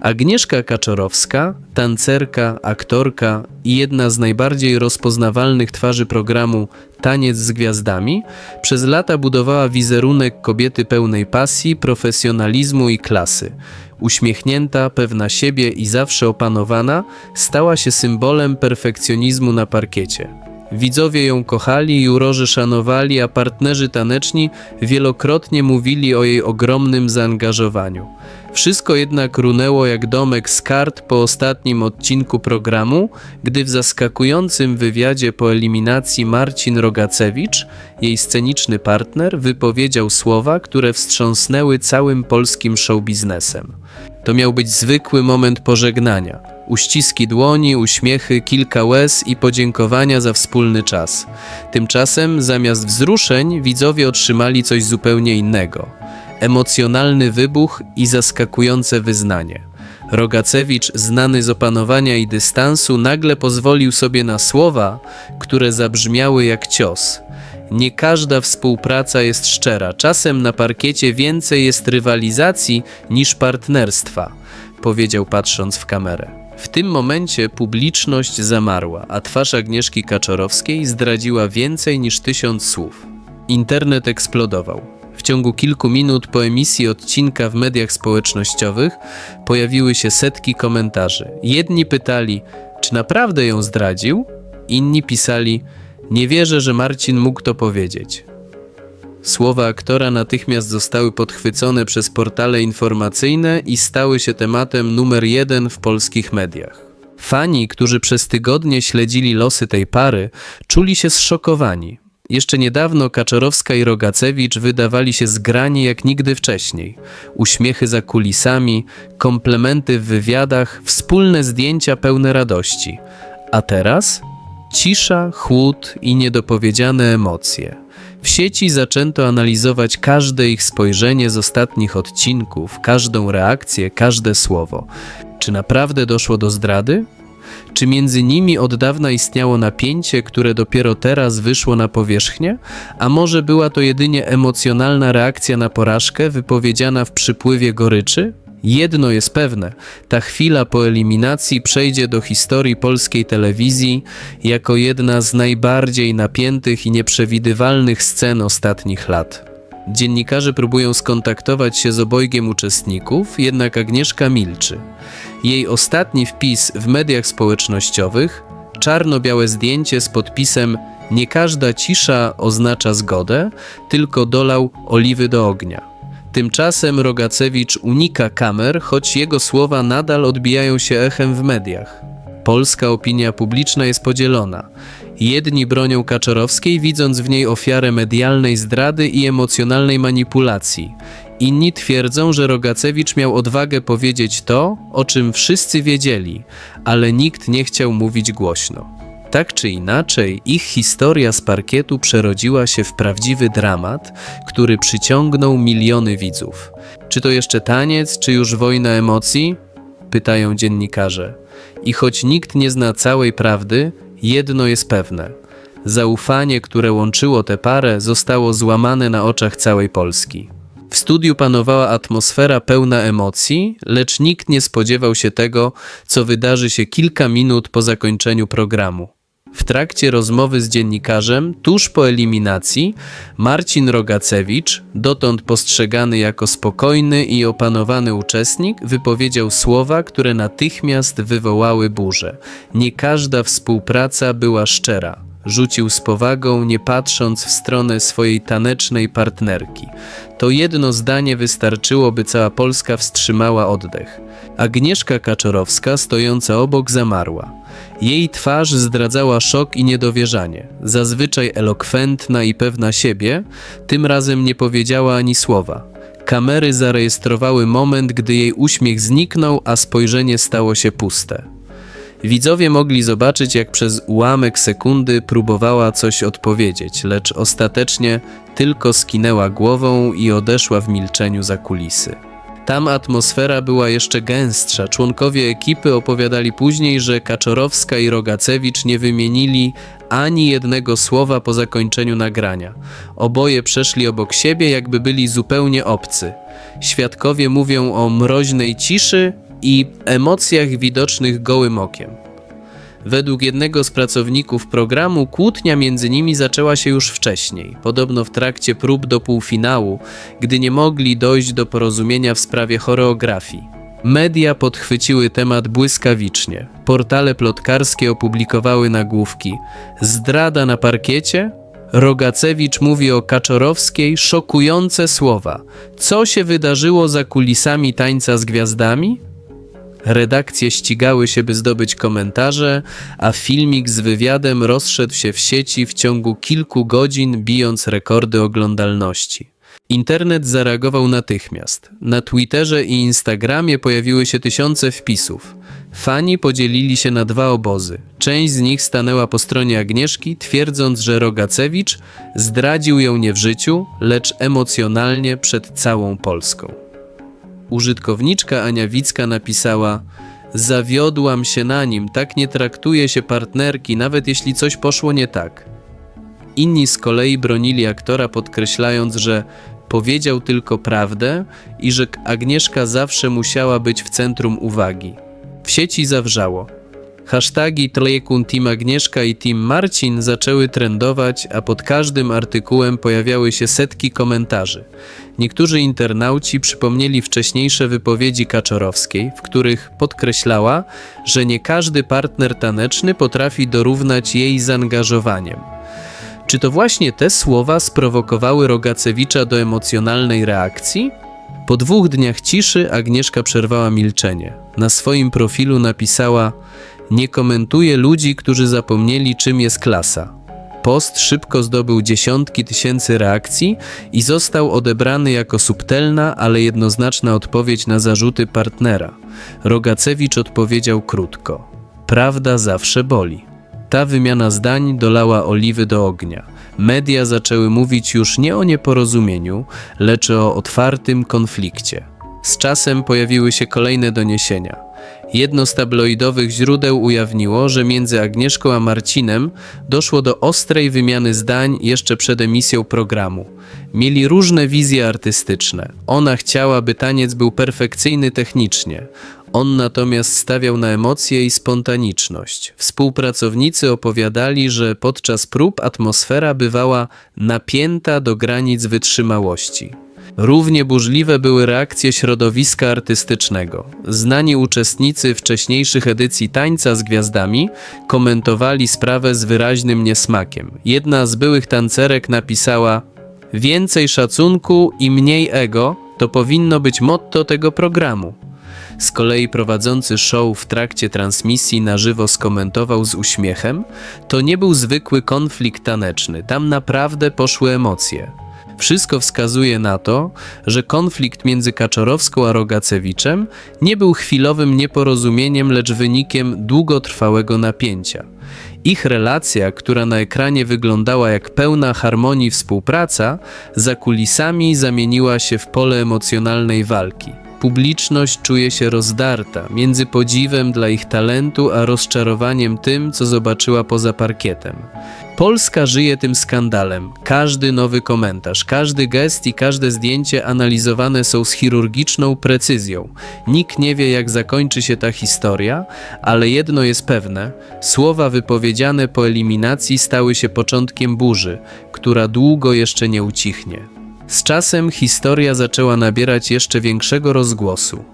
Agnieszka Kaczorowska, tancerka, aktorka i jedna z najbardziej rozpoznawalnych twarzy programu Taniec z Gwiazdami, przez lata budowała wizerunek kobiety pełnej pasji, profesjonalizmu i klasy. Uśmiechnięta, pewna siebie i zawsze opanowana, stała się symbolem perfekcjonizmu na parkiecie. Widzowie ją kochali, jurorzy szanowali, a partnerzy taneczni wielokrotnie mówili o jej ogromnym zaangażowaniu. Wszystko jednak runęło jak domek z kart po ostatnim odcinku programu, gdy w zaskakującym wywiadzie po eliminacji Marcin Rogacewicz, jej sceniczny partner, wypowiedział słowa, które wstrząsnęły całym polskim showbiznesem. To miał być zwykły moment pożegnania. Uściski dłoni, uśmiechy, kilka łez i podziękowania za wspólny czas. Tymczasem, zamiast wzruszeń, widzowie otrzymali coś zupełnie innego. Emocjonalny wybuch i zaskakujące wyznanie. Rogacewicz, znany z opanowania i dystansu, nagle pozwolił sobie na słowa, które zabrzmiały jak cios. Nie każda współpraca jest szczera. Czasem na parkiecie więcej jest rywalizacji niż partnerstwa, powiedział patrząc w kamerę. W tym momencie publiczność zamarła, a twarz Agnieszki Kaczorowskiej zdradziła więcej niż tysiąc słów. Internet eksplodował. W ciągu kilku minut po emisji odcinka w mediach społecznościowych pojawiły się setki komentarzy. Jedni pytali, czy naprawdę ją zdradził? Inni pisali, nie wierzę, że Marcin mógł to powiedzieć. Słowa aktora natychmiast zostały podchwycone przez portale informacyjne i stały się tematem numer jeden w polskich mediach. Fani, którzy przez tygodnie śledzili losy tej pary, czuli się zszokowani. Jeszcze niedawno Kaczorowska i Rogacewicz wydawali się zgrani jak nigdy wcześniej. Uśmiechy za kulisami, komplementy w wywiadach, wspólne zdjęcia pełne radości. A teraz? Cisza, chłód i niedopowiedziane emocje. W sieci zaczęto analizować każde ich spojrzenie z ostatnich odcinków, każdą reakcję, każde słowo. Czy naprawdę doszło do zdrady? Czy między nimi od dawna istniało napięcie, które dopiero teraz wyszło na powierzchnię? A może była to jedynie emocjonalna reakcja na porażkę wypowiedziana w przypływie goryczy? Jedno jest pewne: ta chwila po eliminacji przejdzie do historii polskiej telewizji jako jedna z najbardziej napiętych i nieprzewidywalnych scen ostatnich lat. Dziennikarze próbują skontaktować się z obojgiem uczestników, jednak Agnieszka milczy. Jej ostatni wpis w mediach społecznościowych czarno-białe zdjęcie z podpisem Nie każda cisza oznacza zgodę, tylko dolał oliwy do ognia. Tymczasem Rogacewicz unika kamer, choć jego słowa nadal odbijają się echem w mediach. Polska opinia publiczna jest podzielona. Jedni bronią Kaczorowskiej, widząc w niej ofiarę medialnej zdrady i emocjonalnej manipulacji. Inni twierdzą, że Rogacewicz miał odwagę powiedzieć to, o czym wszyscy wiedzieli, ale nikt nie chciał mówić głośno. Tak czy inaczej, ich historia z parkietu przerodziła się w prawdziwy dramat, który przyciągnął miliony widzów. Czy to jeszcze taniec, czy już wojna emocji? Pytają dziennikarze. I choć nikt nie zna całej prawdy, jedno jest pewne. Zaufanie, które łączyło tę parę, zostało złamane na oczach całej Polski. W studiu panowała atmosfera pełna emocji, lecz nikt nie spodziewał się tego, co wydarzy się kilka minut po zakończeniu programu. W trakcie rozmowy z dziennikarzem, tuż po eliminacji, Marcin Rogacewicz, dotąd postrzegany jako spokojny i opanowany uczestnik, wypowiedział słowa, które natychmiast wywołały burzę. Nie każda współpraca była szczera. Rzucił z powagą, nie patrząc w stronę swojej tanecznej partnerki. To jedno zdanie wystarczyło, by cała Polska wstrzymała oddech. Agnieszka Kaczorowska, stojąca obok, zamarła. Jej twarz zdradzała szok i niedowierzanie. Zazwyczaj elokwentna i pewna siebie, tym razem nie powiedziała ani słowa. Kamery zarejestrowały moment, gdy jej uśmiech zniknął, a spojrzenie stało się puste. Widzowie mogli zobaczyć, jak przez ułamek sekundy próbowała coś odpowiedzieć, lecz ostatecznie tylko skinęła głową i odeszła w milczeniu za kulisy. Tam atmosfera była jeszcze gęstsza. Członkowie ekipy opowiadali później, że Kaczorowska i Rogacewicz nie wymienili ani jednego słowa po zakończeniu nagrania. Oboje przeszli obok siebie, jakby byli zupełnie obcy. Świadkowie mówią o mroźnej ciszy, i emocjach widocznych gołym okiem. Według jednego z pracowników programu kłótnia między nimi zaczęła się już wcześniej, podobno w trakcie prób do półfinału, gdy nie mogli dojść do porozumienia w sprawie choreografii. Media podchwyciły temat błyskawicznie. Portale plotkarskie opublikowały nagłówki: Zdrada na parkiecie? Rogacewicz mówi o Kaczorowskiej szokujące słowa. Co się wydarzyło za kulisami tańca z gwiazdami? Redakcje ścigały się, by zdobyć komentarze, a filmik z wywiadem rozszedł się w sieci w ciągu kilku godzin, bijąc rekordy oglądalności. Internet zareagował natychmiast. Na Twitterze i Instagramie pojawiły się tysiące wpisów. Fani podzielili się na dwa obozy. Część z nich stanęła po stronie Agnieszki, twierdząc, że Rogacewicz zdradził ją nie w życiu, lecz emocjonalnie przed całą Polską. Użytkowniczka Ania Wicka napisała: Zawiodłam się na nim, tak nie traktuje się partnerki, nawet jeśli coś poszło nie tak. Inni z kolei bronili aktora, podkreślając, że powiedział tylko prawdę i że Agnieszka zawsze musiała być w centrum uwagi. W sieci zawrzało. Hashtagi Tlejekun Team Agnieszka i Team Marcin zaczęły trendować, a pod każdym artykułem pojawiały się setki komentarzy. Niektórzy internauci przypomnieli wcześniejsze wypowiedzi Kaczorowskiej, w których podkreślała, że nie każdy partner taneczny potrafi dorównać jej zaangażowaniem. Czy to właśnie te słowa sprowokowały Rogacewicza do emocjonalnej reakcji? Po dwóch dniach ciszy Agnieszka przerwała milczenie. Na swoim profilu napisała: Nie komentuję ludzi, którzy zapomnieli, czym jest klasa. Post szybko zdobył dziesiątki tysięcy reakcji i został odebrany jako subtelna, ale jednoznaczna odpowiedź na zarzuty partnera. Rogacewicz odpowiedział krótko: Prawda zawsze boli. Ta wymiana zdań dolała oliwy do ognia. Media zaczęły mówić już nie o nieporozumieniu, lecz o otwartym konflikcie. Z czasem pojawiły się kolejne doniesienia. Jedno z tabloidowych źródeł ujawniło, że między Agnieszką a Marcinem doszło do ostrej wymiany zdań jeszcze przed emisją programu. Mieli różne wizje artystyczne. Ona chciała, by taniec był perfekcyjny technicznie. On natomiast stawiał na emocje i spontaniczność. Współpracownicy opowiadali, że podczas prób atmosfera bywała napięta do granic wytrzymałości. Równie burzliwe były reakcje środowiska artystycznego. Znani uczestnicy wcześniejszych edycji Tańca z Gwiazdami komentowali sprawę z wyraźnym niesmakiem. Jedna z byłych tancerek napisała: Więcej szacunku i mniej ego to powinno być motto tego programu. Z kolei prowadzący show w trakcie transmisji na żywo skomentował z uśmiechem: To nie był zwykły konflikt taneczny, tam naprawdę poszły emocje. Wszystko wskazuje na to, że konflikt między Kaczorowską a Rogacewiczem nie był chwilowym nieporozumieniem, lecz wynikiem długotrwałego napięcia. Ich relacja, która na ekranie wyglądała jak pełna harmonii współpraca, za kulisami zamieniła się w pole emocjonalnej walki. Publiczność czuje się rozdarta między podziwem dla ich talentu a rozczarowaniem tym, co zobaczyła poza parkietem. Polska żyje tym skandalem. Każdy nowy komentarz, każdy gest i każde zdjęcie analizowane są z chirurgiczną precyzją. Nikt nie wie, jak zakończy się ta historia, ale jedno jest pewne: słowa wypowiedziane po eliminacji stały się początkiem burzy, która długo jeszcze nie ucichnie. Z czasem historia zaczęła nabierać jeszcze większego rozgłosu.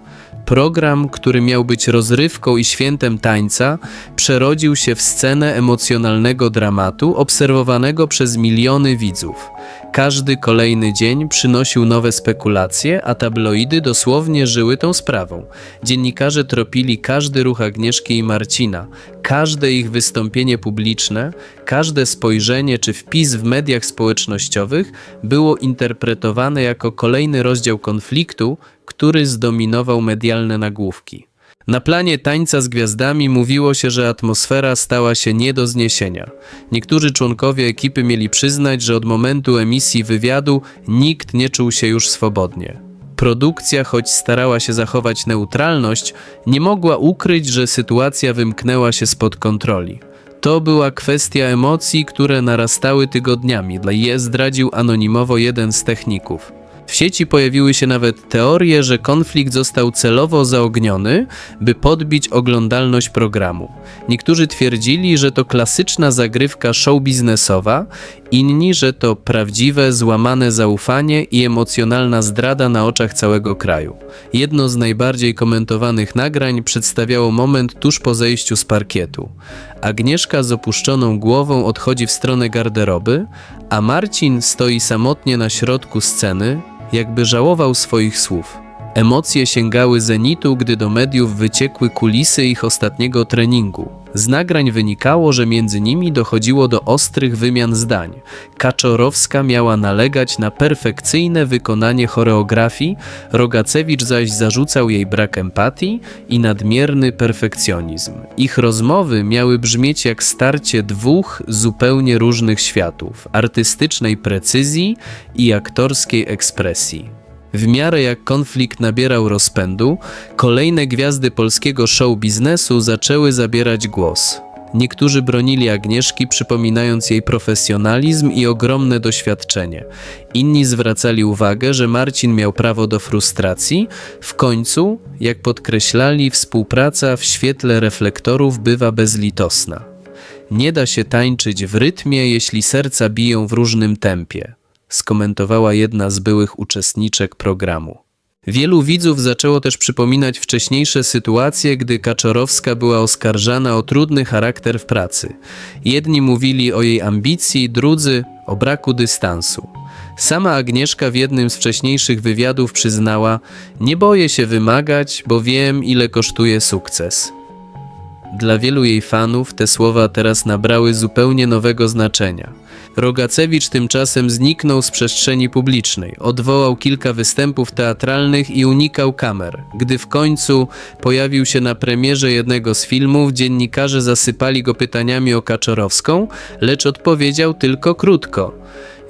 Program, który miał być rozrywką i świętem tańca, przerodził się w scenę emocjonalnego dramatu obserwowanego przez miliony widzów. Każdy kolejny dzień przynosił nowe spekulacje, a tabloidy dosłownie żyły tą sprawą. Dziennikarze tropili każdy ruch Agnieszki i Marcina, każde ich wystąpienie publiczne, każde spojrzenie czy wpis w mediach społecznościowych było interpretowane jako kolejny rozdział konfliktu, który zdominował medialne nagłówki. Na planie tańca z gwiazdami mówiło się, że atmosfera stała się nie do zniesienia. Niektórzy członkowie ekipy mieli przyznać, że od momentu emisji wywiadu nikt nie czuł się już swobodnie. Produkcja, choć starała się zachować neutralność, nie mogła ukryć, że sytuacja wymknęła się spod kontroli. To była kwestia emocji, które narastały tygodniami, dla je zdradził anonimowo jeden z techników. W sieci pojawiły się nawet teorie, że konflikt został celowo zaogniony, by podbić oglądalność programu. Niektórzy twierdzili, że to klasyczna zagrywka show biznesowa, inni, że to prawdziwe, złamane zaufanie i emocjonalna zdrada na oczach całego kraju. Jedno z najbardziej komentowanych nagrań przedstawiało moment tuż po zejściu z parkietu. Agnieszka z opuszczoną głową odchodzi w stronę garderoby, a Marcin stoi samotnie na środku sceny, jakby żałował swoich słów. Emocje sięgały zenitu, gdy do mediów wyciekły kulisy ich ostatniego treningu. Z nagrań wynikało, że między nimi dochodziło do ostrych wymian zdań. Kaczorowska miała nalegać na perfekcyjne wykonanie choreografii, Rogacewicz zaś zarzucał jej brak empatii i nadmierny perfekcjonizm. Ich rozmowy miały brzmieć jak starcie dwóch zupełnie różnych światów artystycznej precyzji i aktorskiej ekspresji. W miarę jak konflikt nabierał rozpędu, kolejne gwiazdy polskiego show biznesu zaczęły zabierać głos. Niektórzy bronili Agnieszki, przypominając jej profesjonalizm i ogromne doświadczenie. Inni zwracali uwagę, że Marcin miał prawo do frustracji. W końcu, jak podkreślali, współpraca w świetle reflektorów bywa bezlitosna. Nie da się tańczyć w rytmie, jeśli serca biją w różnym tempie skomentowała jedna z byłych uczestniczek programu. Wielu widzów zaczęło też przypominać wcześniejsze sytuacje, gdy Kaczorowska była oskarżana o trudny charakter w pracy. Jedni mówili o jej ambicji, drudzy o braku dystansu. Sama Agnieszka w jednym z wcześniejszych wywiadów przyznała: Nie boję się wymagać, bo wiem, ile kosztuje sukces. Dla wielu jej fanów te słowa teraz nabrały zupełnie nowego znaczenia. Rogacewicz tymczasem zniknął z przestrzeni publicznej, odwołał kilka występów teatralnych i unikał kamer. Gdy w końcu pojawił się na premierze jednego z filmów, dziennikarze zasypali go pytaniami o Kaczorowską, lecz odpowiedział tylko krótko.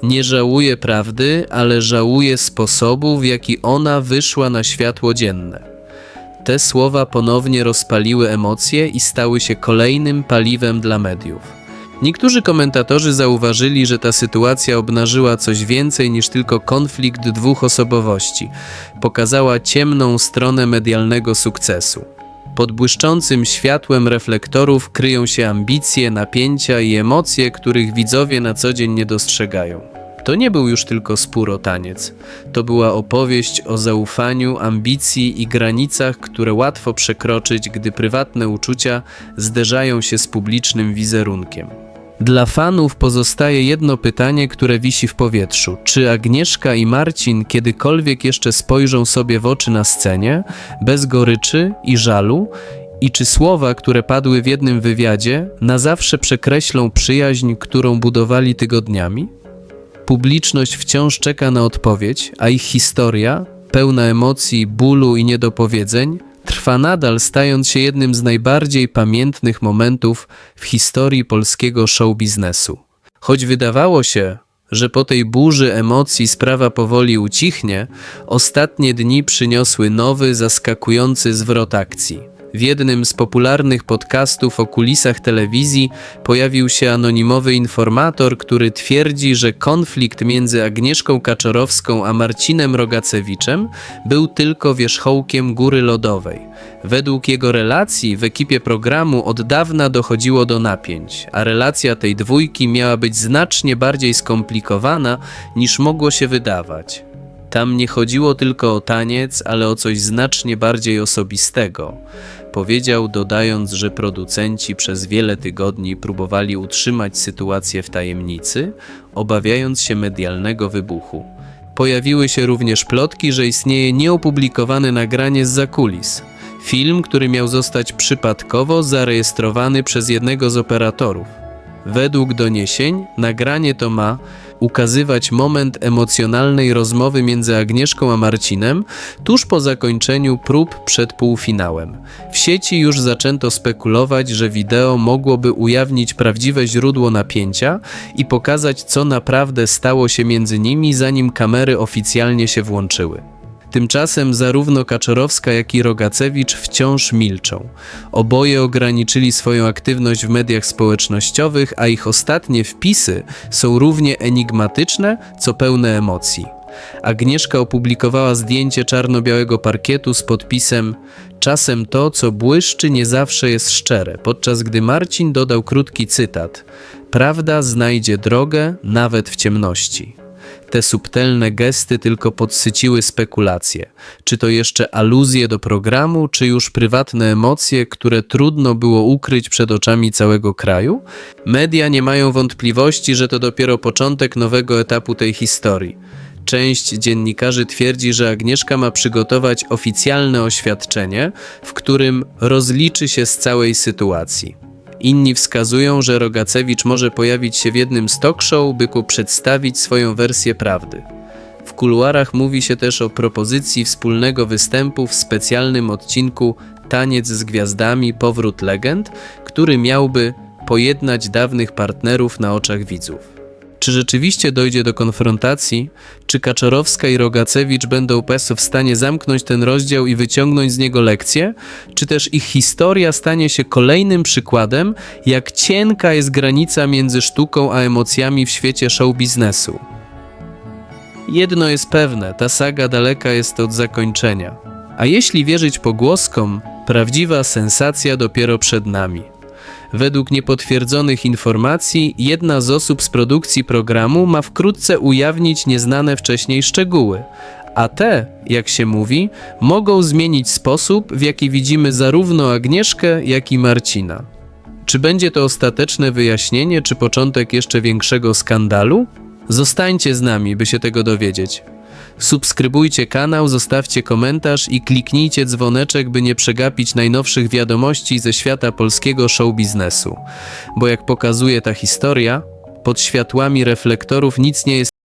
Nie żałuję prawdy, ale żałuję sposobu, w jaki ona wyszła na światło dzienne. Te słowa ponownie rozpaliły emocje i stały się kolejnym paliwem dla mediów. Niektórzy komentatorzy zauważyli, że ta sytuacja obnażyła coś więcej niż tylko konflikt dwóch osobowości. Pokazała ciemną stronę medialnego sukcesu. Pod błyszczącym światłem reflektorów kryją się ambicje, napięcia i emocje, których widzowie na co dzień nie dostrzegają. To nie był już tylko spór o taniec. To była opowieść o zaufaniu, ambicji i granicach, które łatwo przekroczyć, gdy prywatne uczucia zderzają się z publicznym wizerunkiem. Dla fanów pozostaje jedno pytanie, które wisi w powietrzu. Czy Agnieszka i Marcin kiedykolwiek jeszcze spojrzą sobie w oczy na scenie, bez goryczy i żalu? I czy słowa, które padły w jednym wywiadzie, na zawsze przekreślą przyjaźń, którą budowali tygodniami? Publiczność wciąż czeka na odpowiedź, a ich historia, pełna emocji, bólu i niedopowiedzeń, trwa nadal, stając się jednym z najbardziej pamiętnych momentów w historii polskiego show biznesu. Choć wydawało się, że po tej burzy emocji sprawa powoli ucichnie, ostatnie dni przyniosły nowy, zaskakujący zwrot akcji. W jednym z popularnych podcastów o kulisach telewizji pojawił się anonimowy informator, który twierdzi, że konflikt między Agnieszką Kaczorowską a Marcinem Rogacewiczem był tylko wierzchołkiem góry lodowej. Według jego relacji w ekipie programu od dawna dochodziło do napięć, a relacja tej dwójki miała być znacznie bardziej skomplikowana niż mogło się wydawać. Tam nie chodziło tylko o taniec, ale o coś znacznie bardziej osobistego. Powiedział, dodając, że producenci przez wiele tygodni próbowali utrzymać sytuację w tajemnicy, obawiając się medialnego wybuchu. Pojawiły się również plotki, że istnieje nieopublikowane nagranie z zakulis. Film, który miał zostać przypadkowo zarejestrowany przez jednego z operatorów. Według doniesień nagranie to ma ukazywać moment emocjonalnej rozmowy między Agnieszką a Marcinem tuż po zakończeniu prób przed półfinałem. W sieci już zaczęto spekulować, że wideo mogłoby ujawnić prawdziwe źródło napięcia i pokazać, co naprawdę stało się między nimi, zanim kamery oficjalnie się włączyły. Tymczasem zarówno Kaczorowska, jak i Rogacewicz wciąż milczą. Oboje ograniczyli swoją aktywność w mediach społecznościowych, a ich ostatnie wpisy są równie enigmatyczne, co pełne emocji. Agnieszka opublikowała zdjęcie czarno-białego parkietu z podpisem Czasem to, co błyszczy, nie zawsze jest szczere, podczas gdy Marcin dodał krótki cytat Prawda znajdzie drogę nawet w ciemności. Te subtelne gesty tylko podsyciły spekulacje. Czy to jeszcze aluzje do programu, czy już prywatne emocje, które trudno było ukryć przed oczami całego kraju? Media nie mają wątpliwości, że to dopiero początek nowego etapu tej historii. Część dziennikarzy twierdzi, że Agnieszka ma przygotować oficjalne oświadczenie, w którym rozliczy się z całej sytuacji. Inni wskazują, że Rogacewicz może pojawić się w jednym z talk show, by przedstawić swoją wersję prawdy. W kuluarach mówi się też o propozycji wspólnego występu w specjalnym odcinku Taniec z Gwiazdami Powrót Legend, który miałby pojednać dawnych partnerów na oczach widzów. Czy rzeczywiście dojdzie do konfrontacji? Czy Kaczorowska i Rogacewicz będą PS w stanie zamknąć ten rozdział i wyciągnąć z niego lekcje? Czy też ich historia stanie się kolejnym przykładem, jak cienka jest granica między sztuką a emocjami w świecie show biznesu? Jedno jest pewne, ta saga daleka jest od zakończenia. A jeśli wierzyć pogłoskom, prawdziwa sensacja dopiero przed nami. Według niepotwierdzonych informacji, jedna z osób z produkcji programu ma wkrótce ujawnić nieznane wcześniej szczegóły, a te, jak się mówi, mogą zmienić sposób, w jaki widzimy zarówno Agnieszkę, jak i Marcina. Czy będzie to ostateczne wyjaśnienie, czy początek jeszcze większego skandalu? Zostańcie z nami, by się tego dowiedzieć. Subskrybujcie kanał, zostawcie komentarz i kliknijcie dzwoneczek, by nie przegapić najnowszych wiadomości ze świata polskiego show biznesu. Bo jak pokazuje ta historia, pod światłami reflektorów nic nie jest